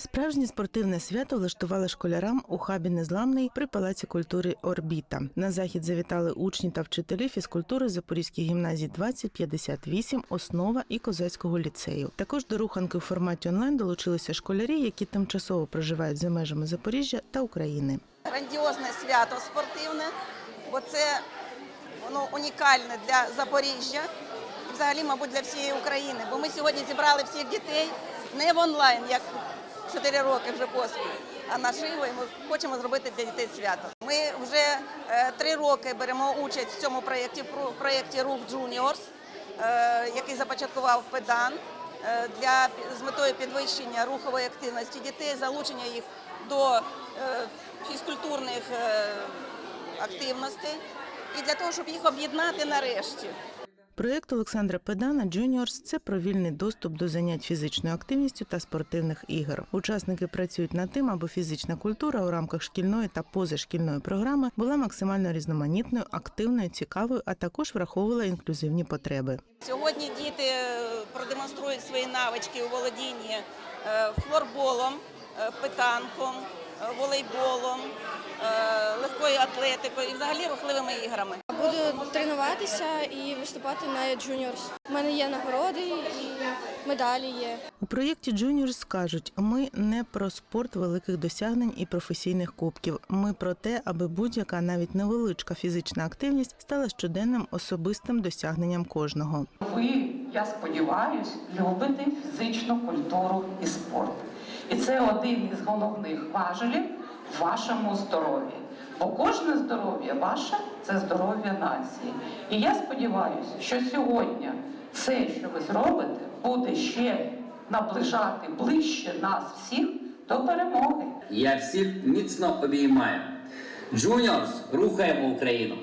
Справжнє спортивне свято влаштували школярам у хабі Незламний при Палаці культури Орбіта. На захід завітали учні та вчителі фізкультури Запорізьких гімназій 2058, основа і козацького ліцею. Також до руханки у форматі онлайн долучилися школярі, які тимчасово проживають за межами Запоріжжя та України. грандіозне свято спортивне, бо це воно унікальне для Запоріжжя, і взагалі, мабуть, для всієї України. Бо ми сьогодні зібрали всіх дітей не в онлайн, як 4 роки вже поспіль, а наживо, і ми хочемо зробити для дітей свято. Ми вже е, три роки беремо участь в цьому проєкті, в проєкті Рух Juniors, е, який започаткував педан е, для з метою підвищення рухової активності дітей, залучення їх до фізкультурних активностей і для того, щоб їх об'єднати нарешті. Проєкт Олександра Педана Juniors – це про вільний доступ до занять фізичною активністю та спортивних ігор. Учасники працюють над тим, аби фізична культура у рамках шкільної та позашкільної програми була максимально різноманітною, активною, цікавою, а також враховувала інклюзивні потреби. Сьогодні діти е, продемонструють свої навички у володінні е, флорболом, е, питанком, волейболом, е, легкою атлетикою і взагалі рухливими іграми. Буду тренуватися і виступати на джуніорс. У мене є нагороди і медалі є. У проєкті Juniors скажуть: ми не про спорт великих досягнень і професійних кубків. Ми про те, аби будь-яка навіть невеличка фізична активність стала щоденним особистим досягненням кожного. Ви, я сподіваюсь, любите фізичну культуру і спорт. І це один із головних важелів в вашому здоров'ї. Бо кожне здоров'я ваше це здоров'я нації. І я сподіваюся, що сьогодні все, що ви зробите, буде ще наближати ближче нас всіх до перемоги. Я всіх міцно обіймаю. Джуніорс, рухаємо Україну!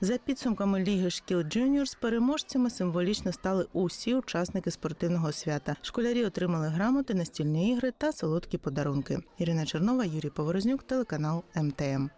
За підсумками Ліги шкіл Джуніорс, переможцями символічно стали усі учасники спортивного свята. Школярі отримали грамоти, настільні ігри та солодкі подарунки. Ірина Чернова, Юрій Поворознюк, телеканал МТМ.